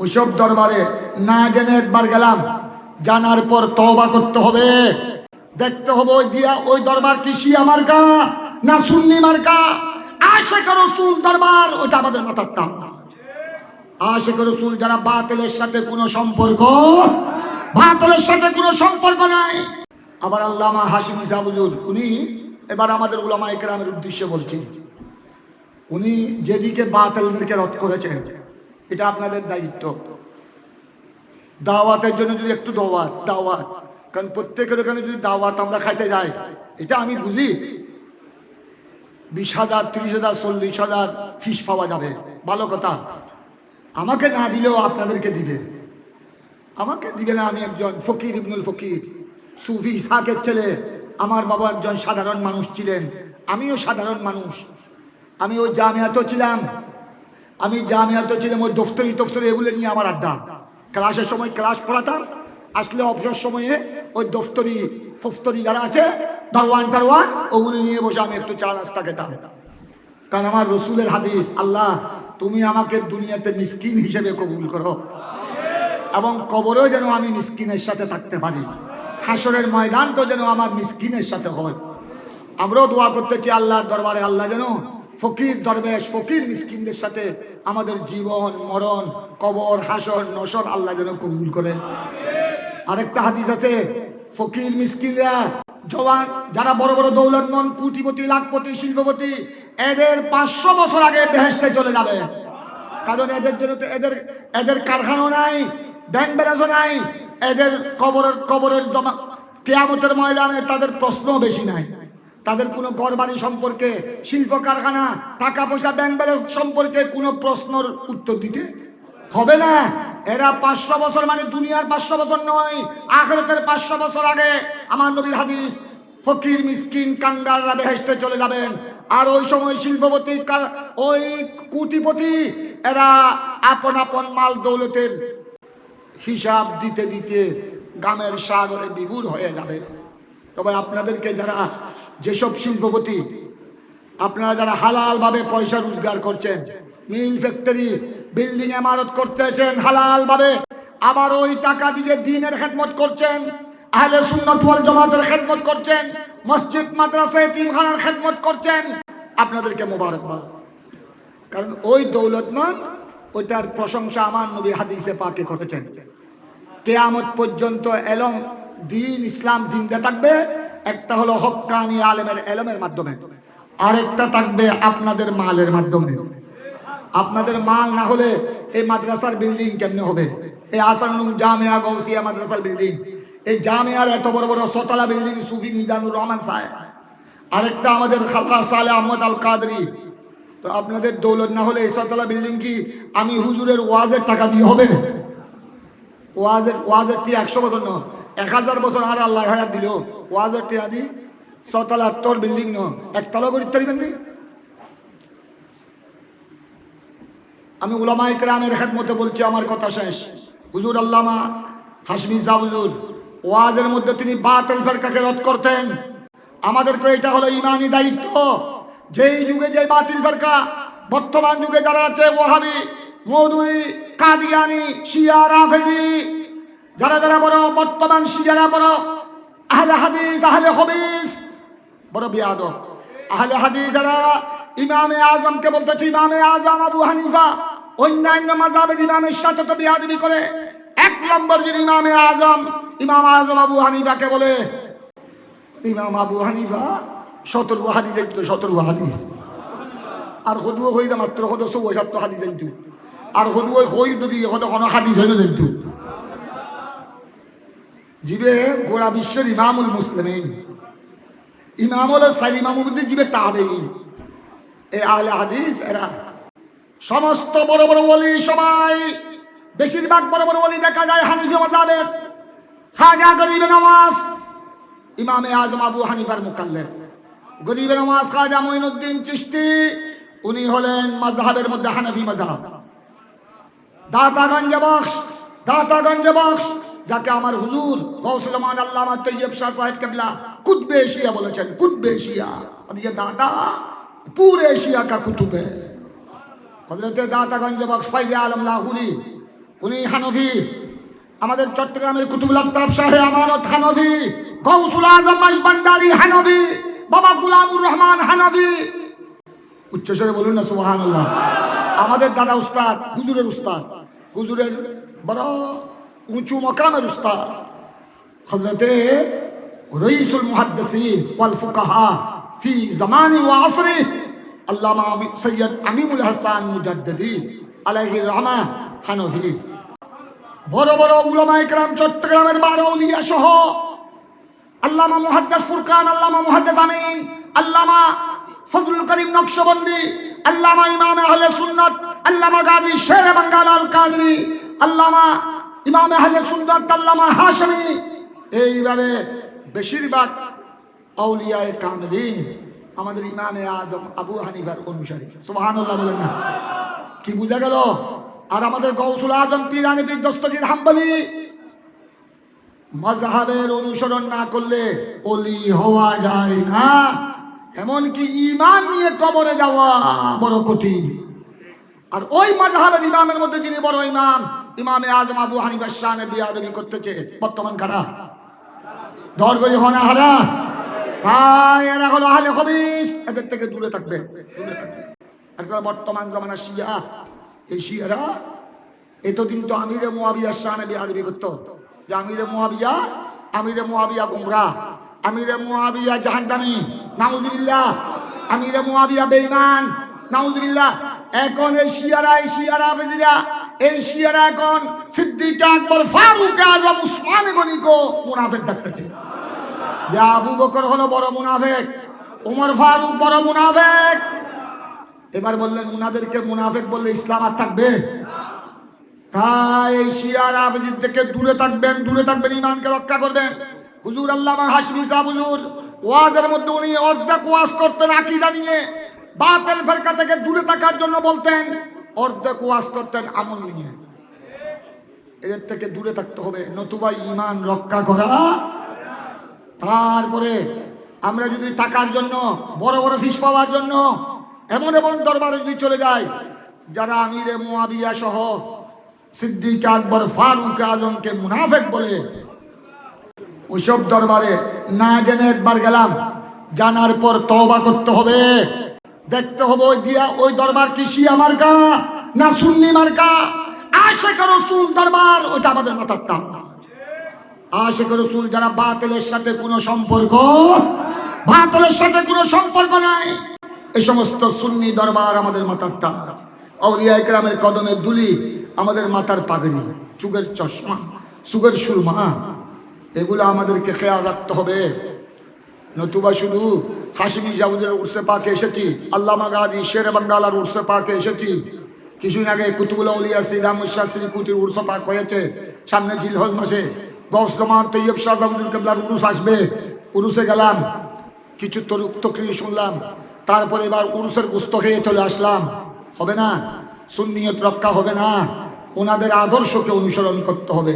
ওইসব দরবারে না জেনে একবার গেলাম। জানার পর তওবা করতে হবে। দেখতে হবে ওই দিয়া, ওই দরবার কি শিয়া মার্কা না সুন্নি মার্কা? আশেখ রসুল দরবার, ওইটা আমাদের মাথার তাম আশেখ রসুল যারা বাতিলের সাথে কোনো সম্পর্ক, বাতিলের সাথে কোনো সম্পর্ক নাই। আবার আল্লামা হাসিম ইসাবুজুর উনি এবার আমাদের উলামা একরামের উদ্দেশ্যে বলছি উনি যেদিকে বাতিলদেরকে রদ করেছেন এটা আপনাদের দায়িত্ব। দাওয়াতের জন্য যদি একটু দাওয়াত দাওয়াত। কারণ প্রত্যেকের ওখানে যদি দাওয়াত আমরা খাইতে যাই, এটা আমি বুঝি। বিশ হাজার, ত্রিশ হাজার, চল্লিশ হাজার ফিস পাওয়া যাবে। ভালো কথা। আমাকে না দিলেও আপনাদেরকে দিবে। আমাকে দিবে না আমি একজন ফকির, ইবনুল ফকির। সুফি ইসাকের ছেলে, আমার বাবা একজন সাধারণ মানুষ ছিলেন। আমিও সাধারণ মানুষ। আমি ওই জামিয়াতেও ছিলাম। আমি জামিয়াতে ছিলাম ওই দফতরি দফতরি এগুলো নিয়ে আমার আড্ডা। ক্লাসের সময় ক্লাস পড়াতাম, আসলে অবসর সময়ে ওই দফতরি, ফফতরি যারা আছে দারওয়ান টারওয়ান ওগুলো নিয়ে বসে আমি একটু চা নাস্তা খেতাম। কারণ আমার রসুলের হাদিস, আল্লাহ, তুমি আমাকে দুনিয়াতে মিসকিন হিসেবে কবুল করো। এবং কবরেও যেন আমি মিসকিনের সাথে থাকতে পারি। হাসরের ময়দান তো যেন আমার মিসকিনের সাথে হয়। আমরাও দোয়া করতেছি আল্লাহর দরবারে, আল্লাহ যেন ফকির দরবেশ, ফকির মিসকিনদের সাথে আমাদের জীবন, মরণ, কবর, হাসর, নসর আল্লাহ যেন কবুল করে। আরেকটা হাদিস আছে, ফকির মিসকিনরা জওয়ান, যারা বড় বড় দৌলতমন কুটিপতি, লাখপতি, শিল্পপতি, এদের পাঁচশো বছর আগে বেহেস্তে চলে যাবে। কারণ এদের জন্য তো এদের এদের কারখানাও নাই, ব্যাংক ব্যালেন্সও নাই, এদের কবরের কবরের জমা, কেয়ামতের ময়দানে তাদের প্রশ্নও বেশি নাই। তাদের কোনো ঘর বাড়ি সম্পর্কে, শিল্প কারখানা, টাকা পয়সা ব্যাংক ব্যালেন্স সম্পর্কে কোনো প্রশ্নর উত্তর দিতে হবে না। এরা পাঁচশো বছর মানে দুনিয়ার পাঁচশো বছর নয়, আখেরাতের পাঁচশো বছর আগে আমার নবীর হাদিস, ফকির, মিসকিন কান্ডাররা বেহেস্তে চলে যাবেন। আর ওই সময় শিল্পপতি ওই কুটিপতি, এরা আপন আপন মাল দৌলতের হিসাব দিতে দিতে গ্রামের সাগরে বিভুর হয়ে যাবে। তবে আপনাদেরকে যারা যেসব শিল্পপতি, আপনারা যারা হালাল ভাবে পয়সা রোজগার করছেন মিল ফ্যাক্টরি, বিল্ডিং ইমারত করতেছেন হালাল ভাবে আবার ওই টাকা দিয়ে দিনের খেদমত করছেন, আহলে সুন্নত ওয়াল জামাতের খেদমত করছেন, মসজিদ, মাদ্রাসা, এতিমখানার খেদমত করছেন, আপনাদেরকে মোবারকবাদ। কারণ ওই দৌলতমান ওইটার প্রশংসা আমার নবী হাদিসে পাকে করেছেন। কেয়ামত পর্যন্ত এলম, দিন ইসলাম জিন্দা থাকবে একটা হলো হক্কানি আলেমের এলমের মাধ্যমে, আরেকটা থাকবে আপনাদের মালের মাধ্যমে। আপনাদের মাল না হলে এই মাদ্রাসার বিল্ডিং কেমনে হবে? এই আসানুম জামিয়া গৌসিয়া মাদ্রাসার বিল্ডিং এই জামিয়ার এত বড় বড় সতলা বিল্ডিং সুফি মিজানুর রহমান সাহেব। আরেকটা আমাদের খালকা সালে আহমদ আল কাদরি তো আপনাদের দৌলত না হলে এই সতলা বিল্ডিং কি আমি হুজুরের ওয়াজের টাকা দিয়ে হবে? ওয়াজের ওয়াজের টি একশো বছর ন এক হাজার বছর আর আল্লাহ হায়াত দিল। ওয়াজের টি আদি ছতলা তোর বিল্ডিং ন, একতলা করে পারিবেন নি আমি উলামা ইকরামের খেদমতে বলছি, আমার কথা শেষ। হুজুর আল্লামা হাসমি শাহ হুজুর, ওয়াজের মধ্যে তিনি বাতিল ফেরকাকে রদ করতেন। আমাদেরকে এটা হলো ইমানি দায়িত্ব। যেই যুগে যে বাতিল ফেরকা, বর্তমান যুগে যারা আছে ওহাবি মৌদুরি, কাদিয়ানি, শিয়া, রাফেজি যারা যারা বড়, বর্তমান শিয়ারা বড়, আহলে হাদিস, আহলে হবিস বড় বিয়াদ আহলে হাদিস যারা, ইমামে আজমকে বলতেছে, ইমামে আজম আবু হানিফা, অন্যান্য মাজাবের ইমামের সাথে তো বিয়াদবি করে। এক নম্বর যিনি ইমামে আজম, ইমাম আজম আবু হানিফাকে বলে, ইমাম আবু হানিফা সতর্ক হাদিস জানতো সতর্ক হাদিস। আর সদুও হই মাত্র চৌ সাত হাদিস জানতো আর সদুও হই যদি সদ কোনো হাদিস না জানতো জিবে গোড়া বিশ্বের ইমামুল মুসলিমিন। ইমামুল হলো সাইল ইমাম মধ্যে জিবে তাবেইন এই আহলে হাদিস, এরা সমস্ত বড় বড় ওলি সবাই, বেশিরভাগ বড় বড় ওলি দেখা যায় হানিফি মাযাবের হাজা গরিবে নওয়াজ, ইমামে আজম আবু হানিফার মুকাল্লেদ গরিবে নওয়াজ খাজা মঈনুদ্দিন চিশতি, উনি হলেন মাযহাবের মধ্যে হানাফি মাযহাব। দাতাগঞ্জ বক্স দাতাগঞ্জ বক্স। যাকে আমার হুজুর গৌসলমান আল্লাহ তৈয়ব শাহ সাহেব কেবলা কুতবে এশিয়া বলেছেন, কুতবে এশিয়া আর ইয়ে এশিয়া কা কুতুবে। হজরতে দাতাগঞ্জ আলম লাহুরি, উনি হানভি আমাদের চট্টগ্রামের কুতুবুল আফতাব শাহে আমানত হানভি গৌসুল আজম ভান্ডারি হানভি বাবা গুলামুর রহমান হানভি উচ্চস্বরে বলুন না সুবাহ আমাদের দাদা উস্তাদ, হুজুরের উস্তাদ। হুজুরের বড় উঁচু মকামের উস্তাদ। হজরতে রইসুল মুহাদ্দিসিন ওয়াল ফুকাহা ফি জামানি ওয়া আসরি। আল্লামা সৈয়দ আমিমুল হাসান মুজাদ্দিদি আলাইহি রহমা হানফি। বড় বড় উলামা ইকরাম চট্টগ্রামের বারো উলিয়া সহ আল্লামা মুহাদ্দিস ফুরকান, আল্লামা মুহাদ্দিস আমিন, আল্লামা ফজলুল করিম নকশবন্দি, আল্লামা ইমাম আহলে সুন্নাত, আল্লামা গাজী শের বাঙ্গাল আল কাদরি, আল্লামা ইমাম আহলে সুন্নাত আল্লামা হাশমি এইভাবে বেশিরভাগ আউলিয়ায়ে কামিলিন আমাদের ইমামে আজম আবু হানিফার অনুসারী। সুবহানাল্লাহ বলেন না। কি বুঝা গেল? আর আমাদের গৌসুল আজম পিরানি পীর দস্তগীর হাম্বলি মজহাবের অনুসরণ না করলে অলি হওয়া যায় না। এমনকি ইমান নিয়ে কবরে যাওয়া বড় কঠিন। আর ওই মজহাবের ইমামের মধ্যে যিনি বড় ইমাম ইমামে আজম আবু হানিফার শানে বিয়াদবি করতেছে। বর্তমান করি? হনা হারা? তাই এরা হলো আহলে হবিস এদের থেকে দূরে থাকবে দূরে থাকবে। একটা বর্তমান জমানা শিয়া। এই শিয়ারা এতদিন তো আমিরে মোয়াবিয়ার শানে বিয়াদবি করতো। যে আমিরে মোয়াবিয়া আমিরে মোয়াবিয়া গুমরা, আমিরে মোয়াবিয়া জাহান্নামী, নাউজুবিল্লাহ। আমিরে মোয়াবিয়া বেঈমান, নাউজুবিল্লাহ। এখন এই শিয়ারা এই শিয়ারা বেজিরা এই শিয়ারা এখন সিদ্দিক আকবর, ফারুক আজম, উসমান গনিকো মুনাফিক ডাকতেছে। যে আবু বকর হলো বড় মুনাফেক, উমর ফারুক বড় মুনাফেক। এবার বললেন, উনাদেরকে মুনাফেক বললে ইসলাম আর থাকবে? তাই শিয়ার আবেদিন থেকে দূরে থাকবেন দূরে থাকবেন ইমানকে রক্ষা করবেন। হুজুর আল্লামা হাসমি সাহ হুজুর, ওয়াজের মধ্যে উনি অর্ধেক ওয়াজ করতেন আকিদা নিয়ে। বাতেল ফেরকা থেকে দূরে থাকার জন্য বলতেন অর্ধেক ওয়াজ করতেন আমল নিয়ে। এদের থেকে দূরে থাকতে হবে। নতুবা ইমান রক্ষা করা। তারপরে আমরা যদি টাকার জন্য, বড় বড় ফিস পাওয়ার জন্য, এমন এমন দরবারে যদি চলে যাই, যারা আমিরে মুয়াবিয়া সহ সিদ্দিক আকবর, ফারুক আজমকে মুনাফেক বলে, ওইসব দরবারে না জেনে একবার গেলাম, জানার পর তওবা করতে হবে। দেখতে হবে ওই দিয়া, ওই দরবার কি শিয়া মার্কা না সুন্নি মার্কা আশেখ রসুল দরবার, ওইটা আমাদের মাথার তাম আশেখ রসুল যারা বাতিলের সাথে কোনো সম্পর্ক, বাতিলের সাথে কোনো সম্পর্ক নাই। এই সমস্ত সুন্নি দরবার আমাদের মাথার তার অলিয়া ইকরামের কদমে দুলি আমাদের মাথার পাগড়ি, চুগের চশমা সুগের সুরমা। এগুলো আমাদেরকে খেয়াল রাখতে হবে। নতুবা শুধু হাসিমি জাউদের উর্সে পাকে এসেছি, আল্লামা গাজী শের বাঙ্গালার উর্সে পাকে এসেছি। কিছুদিন আগে কুতুবুল উলিয়া সিদাম শাস্ত্রী কুটির উর্স পাক হয়েছে। সামনে জিলহজ মাসে গৌসমান তৈয়ব শাহ জামুদুল কেবলার উরুস আসবে। উরুসে গেলাম, কিছু তরুক তকরি শুনলাম। তারপরে এবার উরুসের গুস্ত খেয়ে চলে আসলাম। হবে না? সুন্নিয়ত রক্ষা হবে না। ওনাদের আদর্শকে অনুসরণ করতে হবে।